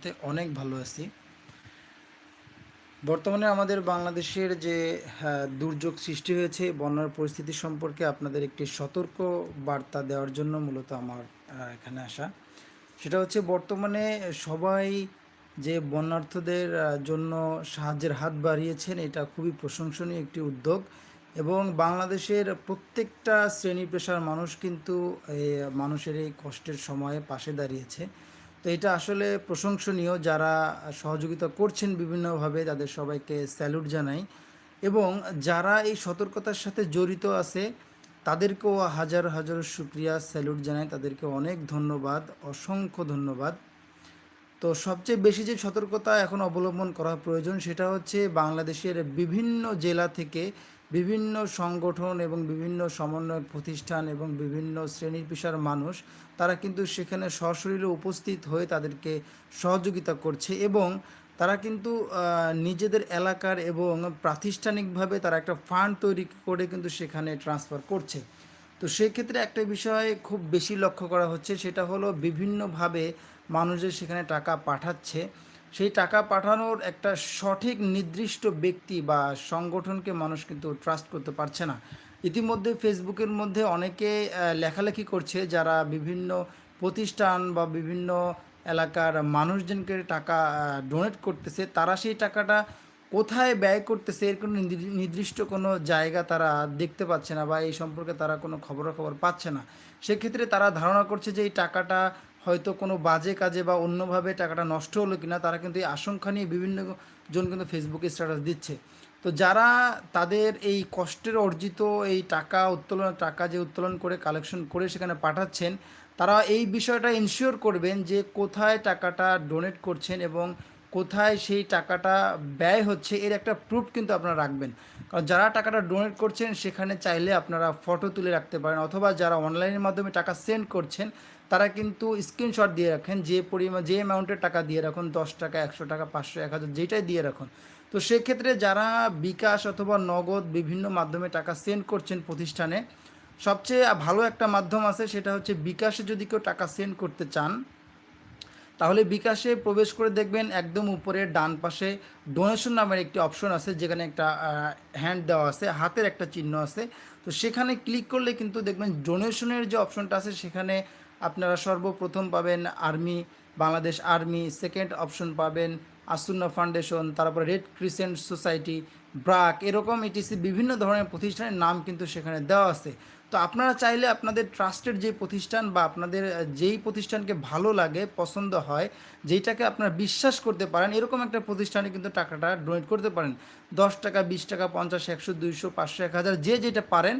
রহমতে অনেক ভালো আছি। বর্তমানে আমাদের বাংলাদেশের যে দুর্যোগ সৃষ্টি হয়েছে, বন্যার পরিস্থিতি সম্পর্কে আপনাদের একটি সতর্ক বার্তা দেওয়ার জন্য মূলত আমার এখানে আসা। সেটা হচ্ছে বর্তমানে সবাই যে বন্যার্থদের জন্য সাহায্যের হাত বাড়িয়েছেন, এটা খুবই প্রশংসনীয় একটি উদ্যোগ। এবং বাংলাদেশের প্রত্যেকটা শ্রেণি পেশার মানুষ কিন্তু মানুষের এই কষ্টের সময়ে পাশে দাঁড়িয়েছে। তো এটা আসলে প্রশংসনীয় যারা সহযোগিতা করছেন বিভিন্নভাবে, তাদের সবাইকে স্যালুট জানাই। এবং যারা এই সতর্কতার সাথে জড়িত আছে, তাদেরকেও হাজার হাজার শুক্রিয়া স্যালুট জানাই। তাদেরকে অনেক ধন্যবাদ, অসংখ্য ধন্যবাদ। তো সবচেয়ে বেশি যে সতর্কতা এখন অবলম্বন করা প্রয়োজন, সেটা হচ্ছে বাংলাদেশের বিভিন্ন জেলা থেকে বিভিন্ন সংগঠন এবং বিভিন্ন সমন্বয় প্রতিষ্ঠান এবং বিভিন্ন শ্রেণির পেশার মানুষ, তারা কিন্তু সেখানে সশরীরে উপস্থিত হয়ে তাদেরকে সহযোগিতা করছে এবং তারা কিন্তু নিজেদের এলাকার এবং প্রাতিষ্ঠানিকভাবে তারা একটা ফান্ড তৈরি করে কিন্তু সেখানে ট্রান্সফার করছে। তো সেক্ষেত্রে একটা বিষয় খুব বেশি লক্ষ্য করা হচ্ছে, সেটা হলো বিভিন্নভাবে মানুষের সেখানে টাকা পাঠাচ্ছে। সেই টাকা পাঠানোর একটা সঠিক নির্দিষ্ট ব্যক্তি বা সংগঠনকে মানুষ কিন্তু ট্রাস্ট করতে পারছে না। ইতিমধ্যে ফেসবুকের মধ্যে অনেকে লেখালেখি করছে যারা বিভিন্ন প্রতিষ্ঠান বা বিভিন্ন এলাকার মানুষজনকে টাকা ডোনেট করতেছে। তারা সেই টাকাটা কোথায় ব্যয় করতেছে এর কোনো নির্দিষ্ট কোনো জায়গা তারা দেখতে পাচ্ছে না বা এই সম্পর্কে তারা কোনো খবরাখবর পাচ্ছে না। সেক্ষেত্রে তারা ধারণা করছে যে এই টাকাটা হয়তো কোনো বাজে কাজে বা অন্যভাবে টাকাটা নষ্ট হলো কিনা, তারা কিন্তু এই আশঙ্কা নিয়ে বিভিন্ন জন কিন্তু ফেসবুকে স্ট্যাটাস দিচ্ছে। তো যারা তাদের এই কষ্টের অর্জিত এই টাকা উত্তোলন, টাকা যে উত্তোলন করে কালেকশন করে সেখানে পাঠাচ্ছেন, তারা এই বিষয়টা ইনশিওর করবেন যে কোথায় টাকাটা ডোনেট করছেন এবং কোথায় সেই টাকাটা ব্যয় হচ্ছে এর একটা প্রুফ কিন্তু আপনারা রাখবেন। কারণ যারা টাকাটা ডোনেট করছেন, সেখানে চাইলে আপনারা ফটো তুলে রাখতে পারেন অথবা যারা অনলাইনের মাধ্যমে টাকা সেন্ড করছেন তারা কিন্তু স্ক্রিনশট দিয়ে রাখেন যে পরিমাণ যে অ্যামাউন্টের টাকা দিয়ে রাখুন, দশ টাকা, একশো টাকা, পাঁচশো, এক হাজার, যেটাই দিয়ে রাখুন। তো সেক্ষেত্রে যারা বিকাশ অথবা নগদ বিভিন্ন মাধ্যমে টাকা সেন্ড করছেন প্রতিষ্ঠানে, সবচেয়ে ভালো একটা মাধ্যম আছে সেটা হচ্ছে বিকাশে যদি কেউ টাকা সেন্ড করতে চান, তাহলে বিকাশে প্রবেশ করে দেখবেন একদম উপরে ডান পাশে ডোনেশন নামের একটি অপশন আছে, যেখানে একটা হ্যান্ড দেওয়া আছে, হাতের একটা চিহ্ন আছে। তো সেখানে ক্লিক করলে কিন্তু দেখবেন ডোনেশনের যে অপশনটা আছে, সেখানে আপনারা সর্বপ্রথম পাবেন army, Bangladesh army, second option পাবেন আসুন্না ফাউন্ডেশন, তারপরে রেড ক্রিসেন্ট সোসাইটি, ব্রাক, এরকম ইটিসি বিভিন্ন ধরনের প্রতিষ্ঠানের নাম কিন্তু সেখানে দেওয়া আছে। তো আপনারা চাইলে আপনাদের ট্রাস্টেড যে প্রতিষ্ঠান বা আপনাদের যেই প্রতিষ্ঠানকে ভালো লাগে, পছন্দ হয়, যেইটাকে আপনারা বিশ্বাস করতে পারেন, এরকম একটা প্রতিষ্ঠানে কিন্তু টাকাটা ডোনেট করতে পারেন। দশ টাকা, বিশ টাকা, পঞ্চাশ, একশো, দুইশো, পাঁচশো, এক হাজার, যে যেটা পারেন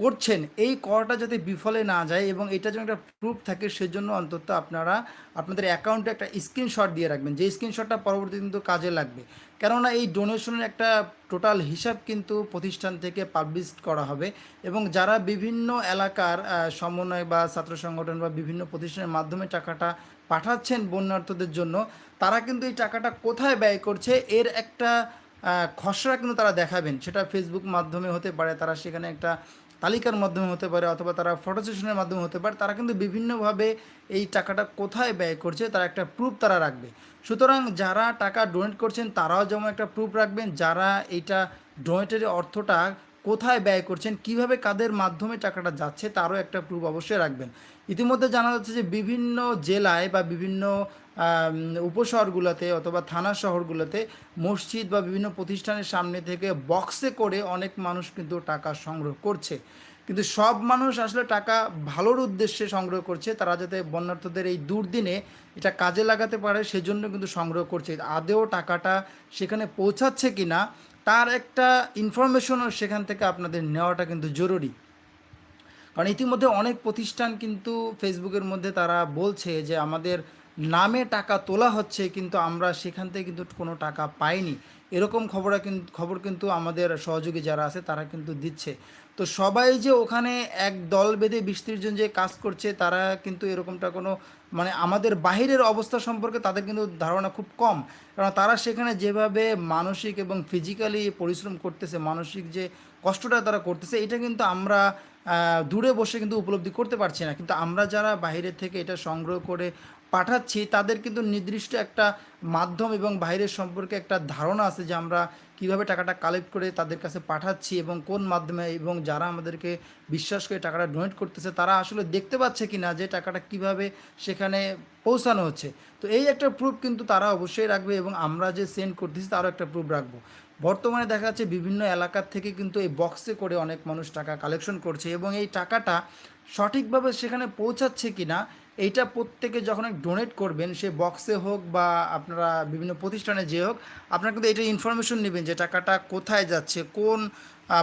করছেন, এই করটা যাতে বিফলে না যায় এবং এটা যেন একটা প্রুফ থাকে, সেজন্য অন্তত আপনারা আপনাদের অ্যাকাউন্টে একটা স্ক্রিনশট দিয়ে রাখবেন। যে স্ক্রিনশটটা পরবর্তী কিন্তু কাজে লাগবে। কেননা এই ডোনেশনের একটা টোটাল হিসাব কিন্তু প্রতিষ্ঠান থেকে পাবলিশ করা হবে এবং যারা বিভিন্ন এলাকার সমন্বয় বা ছাত্র সংগঠন বা বিভিন্ন প্রতিষ্ঠানের মাধ্যমে টাকাটা পাঠাচ্ছেন বন্যার্থদের জন্য, তারা কিন্তু এই টাকাটা কোথায় ব্যয় করছে, এর একটা খসড়া কিন্তু তারা দেখাবেন। সেটা ফেসবুক মাধ্যমে হতে পারে, তারা সেখানে একটা তালিকার মাধ্যমে হতে পারে অথবা তারা ফটো সেশনের মাধ্যমে হতে পারে, তারা কিন্তু বিভিন্নভাবে এই টাকাটা কোথায় ব্যয় করছে, তার একটা প্রুফ তারা রাখবে। সুতরাং যারা টাকা ডোনেট করছেন, তারাও যেমন একটা প্রুফ রাখবেন, যারা এইটা ডোনেটের অর্থটা কোথায় ব্যয় করছেন, কীভাবে কাদের মাধ্যমে টাকাটা যাচ্ছে, তারও একটা প্রুফ অবশ্যই রাখবেন। ইতিমধ্যে জানা যাচ্ছে যে বিভিন্ন জেলায় বা বিভিন্ন উপশহরগুলোতে অথবা থানা শহরগুলোতে মসজিদ বা বিভিন্ন প্রতিষ্ঠানের সামনে থেকে বক্সে করে অনেক মানুষ কিন্তু টাকা সংগ্রহ করছে। কিন্তু সব মানুষ আসলে টাকা ভালোর উদ্দেশ্যে সংগ্রহ করছে, তারা যাতে বন্যার্থদের এই দুর্দিনে এটা কাজে লাগাতে পারে সেজন্য কিন্তু সংগ্রহ করছে। আদেও টাকাটা সেখানে পৌঁছাচ্ছে কি না তার একটা ইনফরমেশনও সেখান থেকে আপনাদের নেওয়াটা কিন্তু জরুরি। কারণ ইতিমধ্যে অনেক প্রতিষ্ঠান কিন্তু ফেসবুকের মধ্যে তারা বলছে যে আমাদের নামে টাকা তোলা হচ্ছে, কিন্তু আমরা সেখান থেকে কিন্তু কোনো টাকা পাইনি। এরকম খবরা কিন্তু খবর কিন্তু আমাদের সহযোগী যারা আছে, তারা কিন্তু দিচ্ছে। তো সবাই যে ওখানে এক দল বেঁধে বিশ জন যে কাজ করছে, তারা কিন্তু এরকমটা কোনো মানে আমাদের বাহিরের অবস্থা সম্পর্কে তাদের কিন্তু ধারণা খুব কম। কারণ তারা সেখানে যেভাবে মানসিক এবং ফিজিক্যালি পরিশ্রম করতেছে, মানসিক যে কষ্টটা তারা করতেছে, এটা কিন্তু আমরা দূরে বসে কিন্তু উপলব্ধি করতে পারছি না। কিন্তু আমরা যারা বাইরে থেকে এটা সংগ্রহ করে পাঠাচ্ছি, তাদের কিন্তু নির্দিষ্ট একটা মাধ্যম এবং বাইরের সম্পর্কে একটা ধারণা আছে যে আমরা কীভাবে টাকাটা কালেক্ট করে তাদের কাছে পাঠাচ্ছি এবং কোন মাধ্যমে এবং যারা আমাদেরকে বিশ্বাস করে টাকাটা ডোনেট করতেছে, তারা আসলে দেখতে পাচ্ছে কি না যে টাকাটা কীভাবে সেখানে পৌঁছানো হচ্ছে। তো এই একটা প্রুফ কিন্তু তারা অবশ্যই রাখবে এবং আমরা যে সেন্ড করতেছি তারও একটা প্রুফ রাখব। বর্তমানে দেখা যাচ্ছে বিভিন্ন এলাকার থেকে কিন্তু এই বক্সে করে অনেক মানুষ টাকা কালেকশন করছে এবং এই টাকাটা সঠিকভাবে সেখানে পৌঁছাচ্ছে কি না এইটা প্রত্যেকে যখন ডোনেট করবেন, সে বক্সে হোক বা আপনারা বিভিন্ন প্রতিষ্ঠানে যে হোক, আপনারা কিন্তু এটা ইনফরমেশন নেবেন যে টাকাটা কোথায় যাচ্ছে, কোন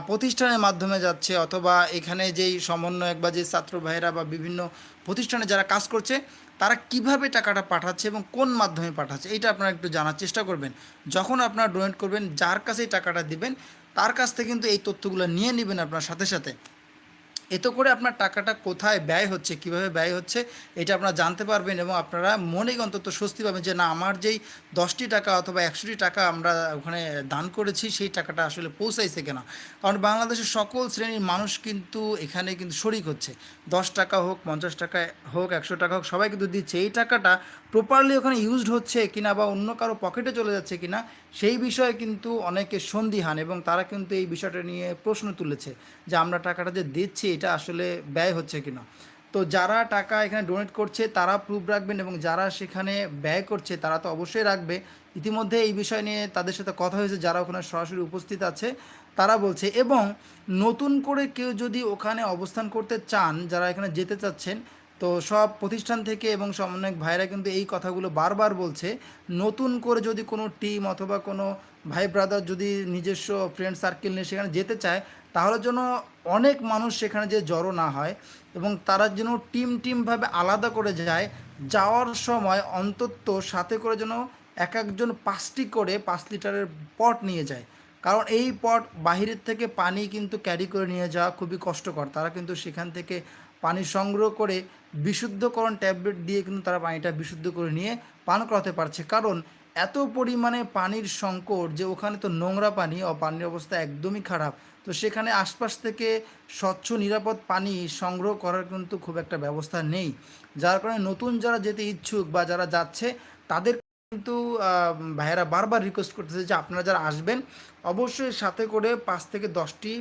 প্রতিষ্ঠানের মাধ্যমে যাচ্ছে অথবা এখানে যেই সমন্বয়ক বা যে ছাত্র ভাইয়েরা বা বিভিন্ন প্রতিষ্ঠানে যারা কাজ করছে, তারা কীভাবে টাকাটা পাঠাচ্ছে এবং কোন মাধ্যমে পাঠাচ্ছে, এইটা আপনারা একটু জানার চেষ্টা করবেন। যখন আপনারা ডোনেট করবেন, যার কাছে টাকাটা দিবেন, তার কাছ থেকে কিন্তু এই তথ্যগুলো নিয়ে নেবেন আপনার সাথে সাথে। এতে করে আপনার টাকাটা কোথায় ব্যয় হচ্ছে, কীভাবে ব্যয় হচ্ছে, এটা আপনারা জানতে পারবেন এবং আপনারা মনেই অন্তত স্বস্তি পাবেন যে না, আমার যেই দশটি টাকা অথবা একশোটি টাকা আমরা ওখানে দান করেছি, সেই টাকাটা আসলে পৌঁছাইছে কিনা। কারণ বাংলাদেশের সকল শ্রেণির মানুষ কিন্তু এখানে কিন্তু শরিক হচ্ছে। দশ টাকা হোক, পঞ্চাশ টাকা হোক, একশো টাকা হোক, সবাই কিন্তু দিচ্ছে। এই টাকাটা প্রপারলি ওখানে ইউজড হচ্ছে কিনা বা অন্য কারও পকেটে চলে যাচ্ছে কিনা, সেই বিষয়ে কিন্তু অনেকে সন্দিহান এবং তারা কিন্তু এই বিষয়টা নিয়ে প্রশ্ন তুলেছে যে আমরা টাকাটা যে দিচ্ছি এটা আসলে ব্যয় হচ্ছে কিনা। তো যারা টাকা এখানে ডোনেট করছে, তারা প্রুফ রাখবেন এবং যারা সেখানে ব্যয় করছে, তারা তো অবশ্যই রাখবে। ইতিমধ্যে এই বিষয় নিয়ে তাদের সাথে কথা হয়েছে, যারা ওখানে সরাসরি উপস্থিত আছে, তারা বলছে, এবং নতুন করে কেউ যদি ওখানে অবস্থান করতে চান, যারা এখানে যেতে চাচ্ছেন, তো সব প্রতিষ্ঠান থেকে এবং সমন্বয়ক ভাইরা কিন্তু এই কথাগুলো বারবার বলছে, নতুন করে যদি কোনো টিম অথবা কোনো ভাই ব্রাদার যদি নিজস্ব ফ্রেন্ড সার্কেল নিয়ে সেখানে যেতে চায় তাহলে যেন অনেক মানুষ সেখানে যে জড়ো না হয় এবং তারা যেন টিম টিমভাবে আলাদা করে যায়, যাওয়ার সময় অন্তত সাথে করে যেন এক একজন পাঁচটি করে পাঁচ লিটারের পট নিয়ে যায়। কারণ এই পট বাহিরের থেকে পানি কিন্তু ক্যারি করে নিয়ে যাওয়া খুবই কষ্টকর। তারা কিন্তু সেখান থেকে পানি সংগ্রহ করে বিশুদ্ধকরণ ট্যাবলেট দিয়ে কিন্তু তারা পানিটা বিশুদ্ধ করে নিয়ে পান করাতে পারছে। কারণ এত পরিমাণে পানির সংকট যে ওখানে তো নোংরা পানি, ও পানির অবস্থা একদমই খারাপ। তো সেখানে আশপাশ থেকে স্বচ্ছ, নিরাপদ পানি সংগ্রহ করার কিন্তু খুব একটা ব্যবস্থা নেই। যার কারণে নতুন যারা যেতে ইচ্ছুক বা যারা যাচ্ছে, তাদের কিন্তু ভাইয়েরা বারবার রিকোয়েস্ট করতেছে যে আপনারা যারা আসবেন, অবশ্যই সাথে করে পাঁচ থেকে দশটি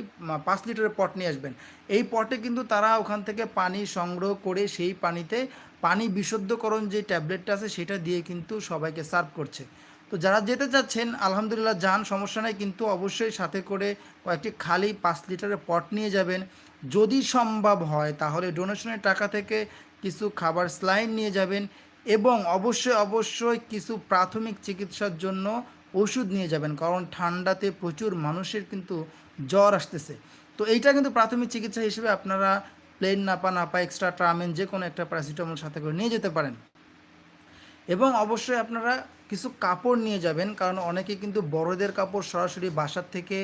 পাঁচ লিটারের পট নিয়ে আসবেন। এই পটে কিন্তু তারা ওখান থেকে পানি সংগ্রহ করে সেই পানিতে পানি বিশুদ্ধকরণ যে ট্যাবলেটটা আছে সেটা দিয়ে কিন্তু সবাইকে সার্ভ করছে। তো যারা যেতে চাচ্ছেন, আলহামদুলিল্লাহ যান, সমস্যা নেই, কিন্তু অবশ্যই সাথে করে কয়েকটি খালি পাঁচ লিটারের পট নিয়ে যাবেন। যদি সম্ভব হয়, তাহলে ডোনেশনের টাকা থেকে কিছু খাবার স্লাইন নিয়ে যাবেন। এবং অবশ্যই অবশ্যই কিছু প্রাথমিক চিকিৎসার জন্য ওষুধ নিয়ে যাবেন, কারণ ঠান্ডাতে প্রচুর মানুষের কিন্তু জ্বর আসতেছে। তো এইটা কিন্তু প্রাথমিক চিকিৎসা হিসেবে আপনারা প্লেন নাপা নাপা, এক্সট্রা ট্রামেন যে কোনো একটা প্যারাসিটামল সাথে করে নিয়ে যেতে পারেন। এবং অবশ্যই আপনারা কিছু কাপড় নিয়ে যাবেন, কারণ অনেকে কিন্তু বড়দের কাপড় সরাসরি বাসার থেকে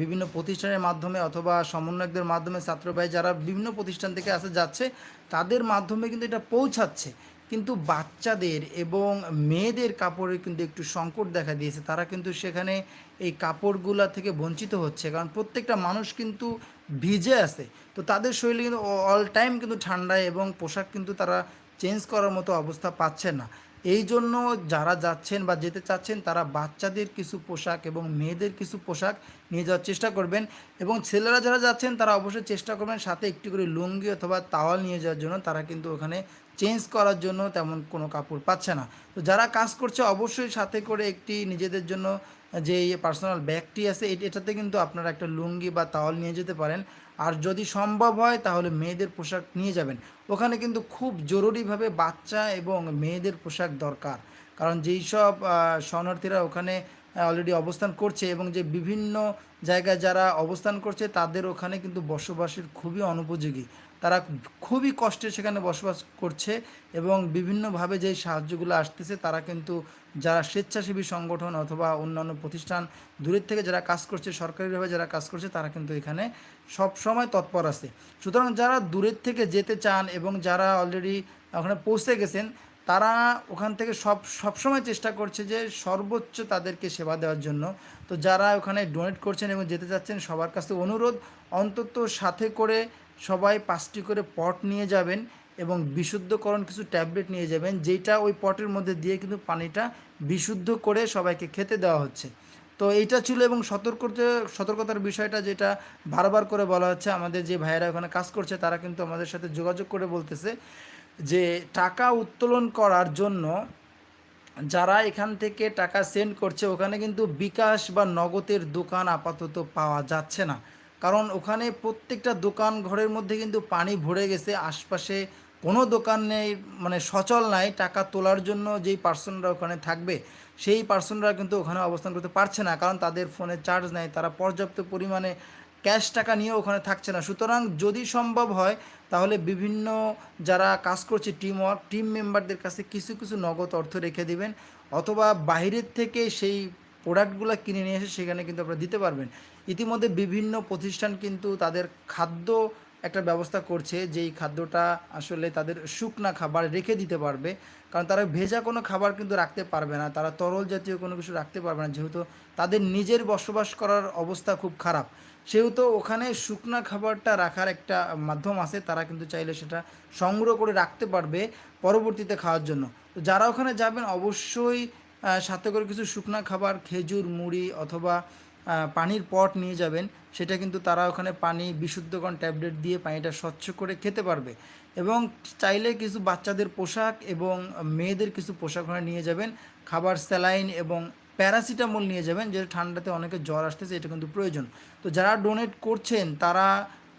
বিভিন্ন প্রতিষ্ঠানের মাধ্যমে অথবা সমন্বয়কদের মাধ্যমে ছাত্র ভাই যারা বিভিন্ন প্রতিষ্ঠান থেকে আসে যাচ্ছে, তাদের মাধ্যমে কিন্তু এটা পৌঁছাচ্ছে। কিন্তু বাচ্চাদের এবং মেয়েদের কাপড়ের কিন্তু একটু সংকট দেখা দিয়েছে। তারা কিন্তু সেখানে এই কাপড়গুলা থেকে বঞ্চিত হচ্ছে। কারণ প্রত্যেকটা মানুষ কিন্তু ভিজে আছে। তো তাদের শরীরে কিন্তু অল টাইম কিন্তু ঠান্ডায় এবং পোশাক কিন্তু তারা চেঞ্জ করার মতো অবস্থা পাচ্ছে না। এই জন্য যারা যাচ্ছেন বা যেতে চাচ্ছেন, তারা বাচ্চাদের কিছু পোশাক এবং মেয়েদের কিছু পোশাক নিয়ে যাওয়ার চেষ্টা করবেন এবং ছেলেরা যারা যাচ্ছেন, তারা অবশ্যই চেষ্টা করবেন সাথে একটি করে লুঙ্গি অথবা তাওয়াল নিয়ে যাওয়ার জন্য। তারা কিন্তু ওখানে চেঞ্জ করার জন্য তেমন কোনো কাপড় পাচ্ছে না। তো যারা কাজ করছে, অবশ্যই সাথে করে একটি নিজেদের জন্য যে পার্সোনাল ব্যাগটি আছে, এট- এটাতে কিন্তু আপনারা একটা লুঙ্গি বা তাওয়াল নিয়ে যেতে পারেন। আর যদি সম্ভব হয়, তাহলে মেয়েদের পোশাক নিয়ে যাবেন। ওখানে কিন্তু খুব জরুরিভাবে বাচ্চা এবং মেয়েদের পোশাক দরকার। কারণ যেই সব শরণার্থীরা ওখানে অলরেডি অবস্থান করছে এবং যে বিভিন্ন জায়গায় যারা অবস্থান করছে, তাদের ওখানে কিন্তু বসবাসের খুবই অনুপযোগী। তারা খুবই কষ্টে সেখানে বসবাস করছে এবং বিভিন্নভাবে যেই সাহায্যগুলো আসতেছে, তারা কিন্তু যারা স্বেচ্ছাসেবী সংগঠন অথবা অন্যান্য প্রতিষ্ঠান দূরের থেকে যারা কাজ করছে, সরকারিভাবে যারা কাজ করছে, তারা কিন্তু এখানে সব সময় তৎপর আছে। সুতরাং যারা দূরের থেকে যেতে চান এবং যারা অলরেডি ওখানে পৌঁছে গেছেন তারা ওখান থেকে সব সবসময় চেষ্টা করছে যে সর্বোচ্চ তাদেরকে সেবা দেওয়ার জন্য। তো যারা ওখানে ডোনেট করছেন এবং যেতে চাচ্ছেন, সবার কাছে অনুরোধ, অন্তত সাথে করে সবাই পাঁচটি করে পট নিয়ে যাবেন এবং বিশুদ্ধকরণ কিছু ট্যাবলেট নিয়ে যাবেন যেটা ওই পটের মধ্যে দিয়ে কিন্তু পানিটা বিশুদ্ধ করে সবাইকে খেতে দেওয়া হচ্ছে। তো এইটা ছিল এবং সতর্কতা, সতর্কতার বিষয়টা যেটা বারবার করে বলা হচ্ছে, আমাদের যে ভাইয়েরা ওখানে কাজ করছে, তারা কিন্তু আমাদের সাথে যোগাযোগ করে বলতেছে। যে টাকা উত্তোলন করার জন্য যারা এখান থেকে টাকা সেন্ড করছে, ওখানে কিন্তু বিকাশ বা নগদের দোকান আপাতত পাওয়া যাচ্ছে না। কারণ ওখানে প্রত্যেকটা দোকান ঘরের মধ্যে কিন্তু পানি ভরে গেছে, আশপাশে কোনো দোকান নেই মানে সচল নাই, টাকা তোলার জন্য যেই পার্সনরা ওখানে থাকবে, সেই পার্সনরা কিন্তু ওখানে অবস্থান করতে পারছে না। কারণ তাদের ফোনে চার্জ নেই, তারা পর্যাপ্ত পরিমাণে ক্যাশ টাকা নিয়ে ওখানে থাকছে না। সুতরাং যদি সম্ভব হয়, তাহলে বিভিন্ন যারা কাজ করছে টিম ওয়ার্ক টিম মেম্বারদের কাছে কিছু কিছু নগদ অর্থ রেখে দিবেন, অথবা বাইরের থেকে সেই প্রোডাক্টগুলো কিনে নিয়ে এসে সেখানে কিন্তু আপনারা দিতে পারবেন। ইতিমধ্যে বিভিন্ন প্রতিষ্ঠান কিন্তু তাদের খাদ্য একটা ব্যবস্থা করছে যেই খাদ্যটা আসলে তাদের শুকনা খাবার রেখে দিতে পারবে। কারণ তারা ভেজা কোনো খাবার কিন্তু রাখতে পারবে না, তারা তরল জাতীয় কোনো কিছু রাখতে পারবে না, যেহেতু তাদের নিজের বসবাস করার অবস্থা খুব খারাপ। সেহেতু ওখানে শুকনা খাবারটা রাখার একটা মাধ্যম আছে, তারা কিন্তু চাইলে সেটা সংগ্রহ করে রাখতে পারবে পরবর্তীতে খাওয়ার জন্য। তো যারা ওখানে যাবেন, অবশ্যই সাথে করে কিছু শুকনা খাবার, খেজুর, মুড়ি অথবা পানির পট নিয়ে যাবেন, সেটা কিন্তু তারা ওখানে পানি বিশুদ্ধকরণ ট্যাবলেট দিয়ে পানিটা স্বচ্ছ করে খেতে পারবে। এবং চাইলে কিছু বাচ্চাদের পোশাক এবং মেয়েদের কিছু পোশাক ওখানে নিয়ে যাবেন, খাবার স্যালাইন এবং প্যারাসিটামল নিয়ে যাবেন, যেটা ঠান্ডাতে অনেকে জ্বর আসতেছে, এটা কিন্তু প্রয়োজন। তো যারা ডোনেট করছেন, তারা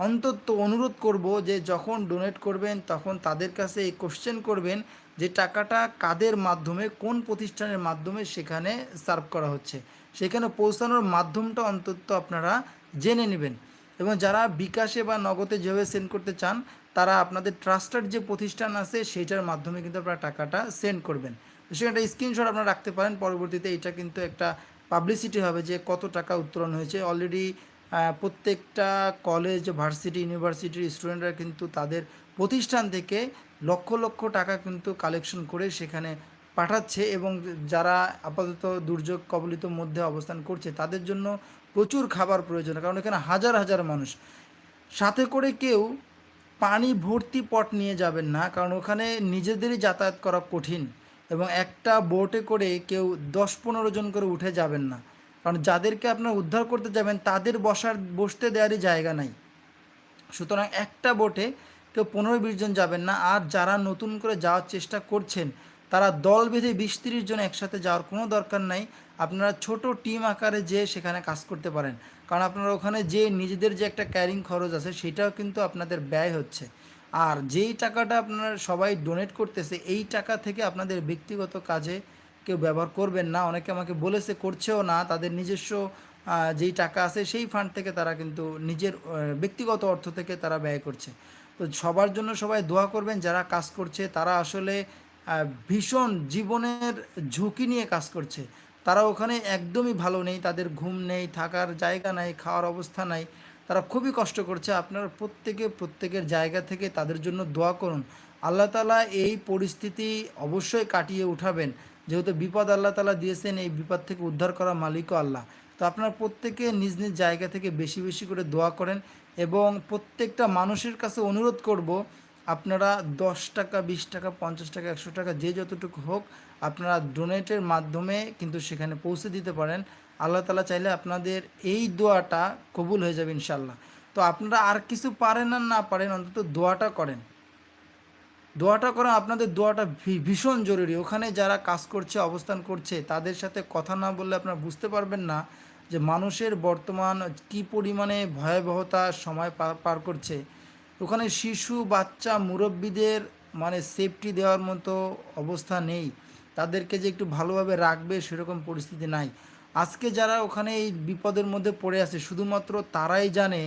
অন্তত অনুরোধ করব যে যখন ডোনেট করবেন, তখন তাদের কাছে এই কোশ্চেন করবেন যে টাকাটা কাদের মাধ্যমে, কোন প্রতিষ্ঠানের মাধ্যমে সেখানে সার্ভ করা হচ্ছে, সেখানে পৌঁছানোর মাধ্যমটা অন্তত আপনারা জেনে নেবেন। এবং যারা বিকাশে বা নগদে যেভাবে সেন্ড করতে চান, তারা আপনাদের ট্রাস্টেড যে প্রতিষ্ঠান আছে, সেইটার মাধ্যমে কিন্তু আপনারা টাকাটা সেন্ড করবেন। সেখানে একটা স্ক্রিনশট আপনারা রাখতে পারেন, পরবর্তীতে এটা কিন্তু একটা পাবলিসিটি হবে যে কত টাকা উত্তোলন হয়েছে। অলরেডি প্রত্যেকটা কলেজ ভার্সিটি ইউনিভার্সিটির স্টুডেন্টরা কিন্তু তাদের প্রতিষ্ঠান থেকে লক্ষ লক্ষ টাকা কিন্তু কালেকশন করে সেখানে পাঠাচ্ছে এবং যারা আপাতত দুর্যোগ কবলিত মধ্যে অবস্থান করছে, তাদের জন্য প্রচুর খাবার প্রয়োজন। কারণ এখানে হাজার হাজার মানুষ। সাথে করে কেউ পানি ভর্তি পট নিয়ে যাবেন না, কারণ ওখানে নিজেদেরই যাতায়াত করা কঠিন এবং একটা বোটে করে কেউ দশ পনেরো জন করে উঠে যাবেন না। কারণ যাদেরকে আপনারা উদ্ধার করতে যাবেন, তাদের বসার, বসতে দেওয়ারই জায়গা নাই। সুতরাং একটা বোটে কেউ পনেরো বিশ জন যাবেন না। আর যারা নতুন করে যাওয়ার চেষ্টা করছেন, তারা দল বেঁধে বিশ তিরিশ জন একসাথে যাওয়ার কোনো দরকার নাই। আপনারা ছোট টিম আকারে যেয়ে সেখানে কাজ করতে পারেন। কারণ আপনারা ওখানে যে নিজেদের যে একটা ক্যারিং খরচ আছে, সেটাও কিন্তু আপনাদের ব্যয় হচ্ছে। আর যেই টাকাটা আপনারা সবাই ডোনেট করতেছে, এই টাকা থেকে আপনাদের ব্যক্তিগত কাজে কেউ ব্যবহার করবেন না। অনেকে আমাকে বলেছে, করছেও না। তাদের নিজস্ব যেই টাকা আছে, সেই ফান্ড থেকে তারা কিন্তু নিজের ব্যক্তিগত অর্থ থেকে তারা ব্যয় করছে। তো সবার জন্য সবাই দোয়া করবেন, যারা কাজ করছে তারা আসলে ভীষণ জীবনের ঝুঁকি নিয়ে কাজ করছে। তারা ওখানে একদমই ভালো নেই, তাদের ঘুম নেই, থাকার জায়গা নাই, খাওয়ার অবস্থা নাই। তারা খুবই কষ্ট করছে, আপনারা প্রত্যেকে, প্রত্যেকের জায়গা থেকে তাদের জন্য দোয়া করুন। আল্লাহ তালা এই পরিস্থিতি অবশ্যই কাটিয়ে উঠাবেন। যেহেতু বিপদ আল্লাহ তালা দিয়েছেন, এই বিপদ থেকে উদ্ধার করা মালিকও আল্লাহ। আপনারা প্রত্যেকে নিজ নিজ জায়গা থেকে বেশি বেশি করে দোয়া করেন এবং প্রত্যেকটা মানুষের কাছে অনুরোধ করব, আপনারা দশ টাকা, বিশ টাকা, পঞ্চাশ টাকা, একশো টাকা যে যতটুকু হোক আপনারা ডোনেটের মাধ্যমে কিন্তু সেখানে পৌঁছে দিতে পারেন। আল্লাহ তালা চাইলে আপনাদের এই দোয়াটা কবুল হয়ে যাবে ইনশাল্লাহ তো আপনারা আর কিছু পারেন আর না পারেন, অন্তত দোয়াটা করেন। দোয়াটা করা আপনাদের দোয়াটা ভীষণ জরুরি। ওখানে যারা কাজ করছে, অবস্থান করছে, তাদের সাথে কথা না বললে আপনারা বুঝতে পারবেন না। যে মানুষের বর্তমান কি পরিমাণে ভয়াবহতা সময় পার করছে, ওখানে শিশু, বাচ্চা, মুরব্বীদের মানে সেফটি দেওয়ার মতো অবস্থা নেই। তাদেরকে যে একটু ভালোভাবে রাখবে সেরকম পরিস্থিতি নাই। আজকে যারা ওখানে এই বিপদের মধ্যে পড়ে আছে, শুধুমাত্র তারাই জানে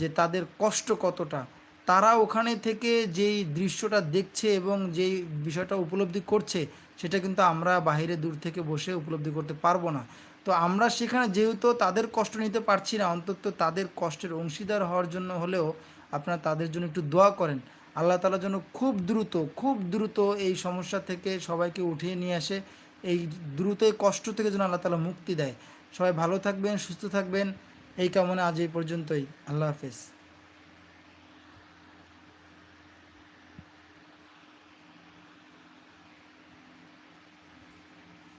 যে তাদের কষ্ট কতটা। তারা ওখানে থেকে যেই দৃশ্যটা দেখছে এবং যেই বিষয়টা উপলব্ধি করছে, সেটা কিন্তু আমরা বাইরে দূর থেকে বসে উপলব্ধি করতে পারব না। তো আমরা সেখানে যেহেতু তাদের কষ্ট নিতে পারছি না, অন্তত তাদের কষ্টের অংশীদার হওয়ার জন্য হলেও আপনারা তাদের জন্য একটু দোয়া করেন। আল্লাহ তালার জন্য খুব দ্রুত খুব দ্রুত এই সমস্যা থেকে সবাইকে উঠিয়ে নিয়ে আসে, এই দ্রুত কষ্ট থেকে যেন আল্লাহ তালা মুক্তি দেয়। সবাই ভালো থাকবেন, সুস্থ থাকবেন। এই কামনা আজ এই পর্যন্তই। আল্লাহ হাফেজ।